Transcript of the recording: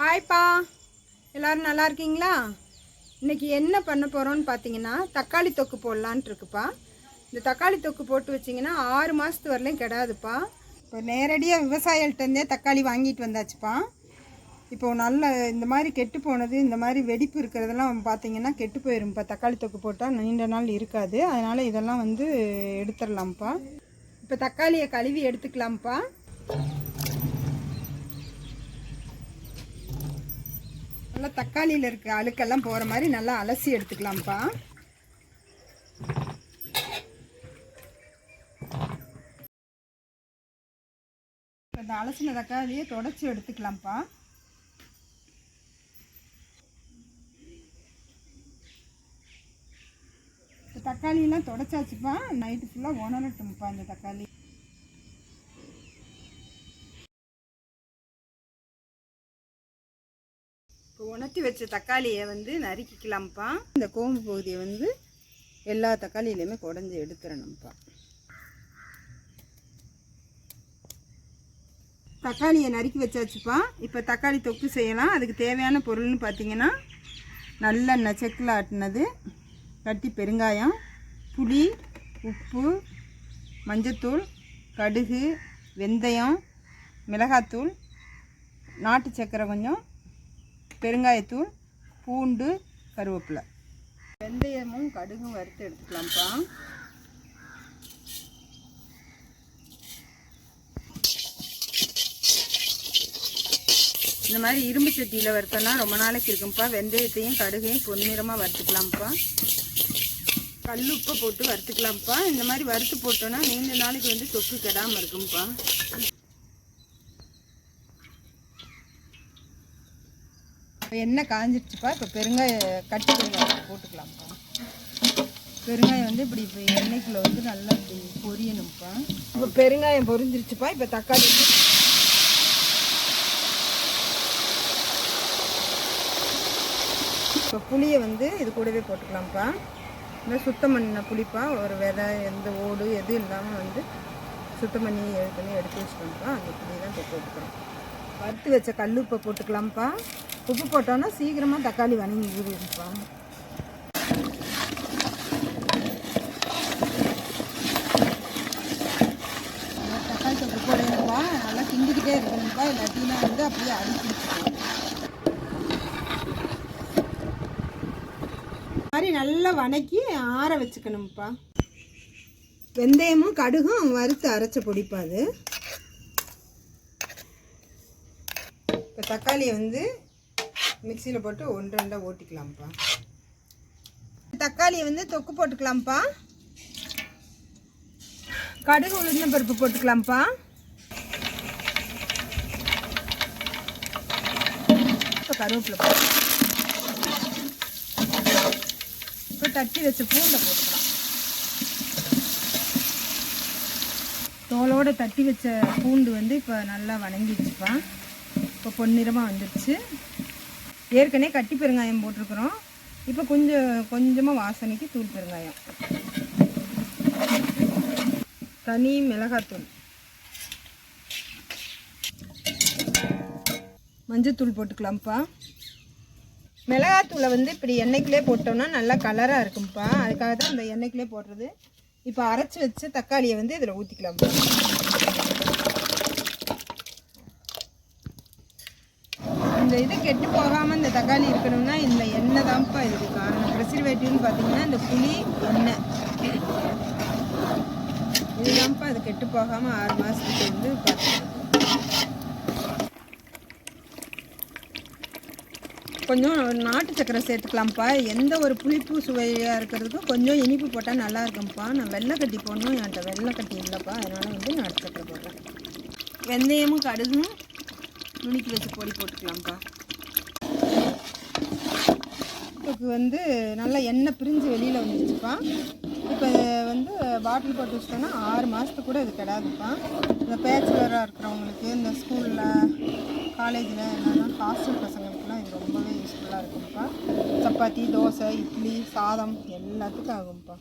ஹாய்ப்பா. எல்லாரும் நல்லா இருக்கீங்களா? இன்னைக்கு என்ன பண்ண போகிறோன்னு பார்த்தீங்கன்னா தக்காளி தொக்கு போடலான்ட்டு இருக்குப்பா. இந்த தக்காளி தொக்கு போட்டு வச்சிங்கன்னா ஆறு மாதத்து வரலையும் கிடாதுப்பா. இப்போ நேரடியாக விவசாயிகள்கிட்டருந்தே தக்காளி வாங்கிட்டு வந்தாச்சுப்பா. இப்போ நல்ல இந்த மாதிரி கெட்டு போனது இந்த மாதிரி வெடிப்பு இருக்கிறதெல்லாம் பார்த்தீங்கன்னா கெட்டு போயிரும்ப்பா. தக்காளி தொக்கு போட்டால் நீண்ட நாள் இருக்காது. அதனால் இதெல்லாம் வந்து எடுத்துடலாம்ப்பா. இப்போ தக்காளியை கழுவி எடுத்துக்கலாம்ப்பா. தக்காளியில் இருக்க அழுக்கெல்லாம் போகிற மாதிரி நல்லா அலசி எடுத்துக்கலாம்ப்பா. இந்த அலசின தக்காளியை தொடச்சி எடுத்துக்கலாம்ப்பா. தக்காளியெல்லாம் தொடச்சாச்சுப்பா. நைட்டு ஃபுல்லாக உணரட்டும்ப்பா இந்த தக்காளி. உணர்த்தி வச்ச தக்காளியை வந்து நறுக்கிக்கலாம்ப்பா. இந்த கோம்பு பகுதியை வந்து எல்லா தக்காளியிலையுமே குடஞ்சி எடுத்துடணும்ப்பா தக்காளியை நறுக்கி வச்சாச்சுப்பா. இப்போ தக்காளி தொக்கு செய்யலாம். அதுக்கு தேவையான பொருள்னு பார்த்தீங்கன்னா நல்லெண்ணெய் செக்கில் ஆட்டினது கட்டி பெருங்காயம் புளி உப்பு மஞ்சத்தூள் கடுகு வெந்தயம் மிளகாத்தூள் நாட்டு சக்கரை கொஞ்சம் பெருங்காயத்தூள் பூண்டு கருவேப்பிலை. வெந்தயமும் கடுகும் வறுத்து எடுத்துக்கலாம்ப்பா. இந்த மாதிரி இரும்பு சட்டியில் வறுத்தோன்னா ரொம்ப நாளைக்கு இருக்கும்ப்பா. வெந்தயத்தையும் கடுகையும் பொன்னிறமாக வறுத்துக்கலாம்ப்பா. கல்லுப்பை போட்டு வறுத்துக்கலாம்ப்பா. இந்த மாதிரி வறுத்து போட்டோன்னா நீண்ட நாளைக்கு வந்து தொக்கு கெடாமல் இருக்கும்ப்பா. இப்போ எண்ணெய் காஞ்சிடுச்சுப்பா இப்போ பெருங்காய கட்டி பெருங்காயம் போட்டுக்கலாம்ப்பா பெருங்காயம் வந்து இப்படி இப்போ எண்ணெய்க்குள்ளே வந்து நல்லா இப்படி பொரியணும்ப்பா இப்போ பெருங்காயம் பொரிஞ்சிருச்சுப்பா இப்போ தக்காளி இப்போ புளியை வந்து இது கூடவே போட்டுக்கலாம்ப்பா இந்த சுத்தம் பண்ண புளிப்பா ஒரு விதை எந்த ஓடு எதுவும் இல்லாமல் வந்து சுத்தம் பண்ணி இது பண்ணி எடுத்து வச்சுக்கணும்ப்பா அந்த புளி தான் இப்போ போட்டுக்கிறோம். வறுத்து வச்ச கல் இப்போ போட்டுக்கலாம்ப்பா உப்பு போட்டோன்னா சீக்கிரமாக தக்காளி வணங்கி தக்காளி தொக்கு போடணும்ப்பா நல்லா கிண்டிக்கிட்டே இருக்கணும்ப்பா. இல்லாட்டினா வந்து அப்படியே அடிப்பிடிச்சிடும் மாதிரி நல்லா வணக்கி ஆற வச்சுக்கணும்ப்பா. வெந்தயமும் கடுகும் வறுத்து அரைச்ச பொடிப்பா அது. இப்போ தக்காளியை வந்து மிக்சியில் போட்டு ஒன்று ரெண்டாக ஓட்டிக்கலாம்ப்பா. தக்காளியை வந்து தொக்கு போட்டுக்கலாம்ப்பா. கடுகு உளுந்த பருப்பு போட்டுக்கலாம்ப்பா. இப்போ கருவேப்பிலை போட்டு இப்போ தட்டி வச்ச பூண்டை போட்டுக்கலாம். தோலோட தட்டி வச்ச பூண்டு வந்து இப்போ நல்லா வணங்கிடுச்சுப்பா. இப்போ பொன்னிறமாக வந்துடுச்சு. ஏற்கனவே கட்டி பெருங்காயம் போட்டிருக்கிறோம். இப்போ கொஞ்சம் கொஞ்சமாக வாசனைக்கு தூள் பெருங்காயம். தனி மிளகாத்தூள். மஞ்சத்தூள் போட்டுக்கலாம்ப்பா. மிளகாத்தூளை வந்து இப்படி எண்ணெய்க்குள்ளே போட்டோம்னா நல்லா கலராக இருக்கும்ப்பா. அதுக்காக தான் இந்த எண்ணெய்க்குள்ளே போடுறது. இப்போ அரைச்சி வச்ச தக்காளியை வந்து இதில் ஊற்றிக்கலாம்ப்பா இந்த இது கெட்டு போகாமல் இந்த தக்காளி இருக்கணும்னா இந்த எண்ணெய் தான்ப்பா இதுக்கு காரணம். ப்ரெசர்வேட்டிவ்னு பார்த்தீங்கன்னா இந்த புளி எண்ணெய். இதுதான்ப்பா அது கெட்டு போகாமல் ஆறு மாதத்துக்கு வந்து கொஞ்சம் நாட்டு சக்கரை சேர்த்துக்கலாம்ப்பா. எந்த ஒரு புளிப்பு சுவையாக இருக்கிறதுக்கும் கொஞ்சம் இனிப்பு போட்டால் நல்லா இருக்கும்ப்பா. நான் வெள்ளைக்கட்டி போடணும். என்கிட்ட வெள்ளைக்கட்டி இல்லைப்பா. அதனால் வந்து நாட்டு சக்கரை போடுறேன். வெந்தயமும் கடுகும். நுணுக்கி வச்சு பொடி போட்டுக்கலாம்ப்பா இதுக்கு வந்து நல்லா எண்ணெய் பிரிஞ்சு வெளியில் வந்துருச்சுப்பா இப்போ வந்து பாட்டில் போட்டு வச்சிட்டோன்னா ஆறு மாதத்துக்கு கூட இது கிடாதுப்பா இந்த பேச்சுலராக இருக்கிறவங்களுக்கு இந்த ஸ்கூலில் காலேஜில் என்னென்னா ஹாஸ்டல் பசங்களுக்குலாம் இது ரொம்பவே யூஸ்ஃபுல்லாக இருக்கும்ப்பா சப்பாத்தி தோசை இட்லி சாதம் எல்லாத்துக்கும் ஆகும்ப்பா.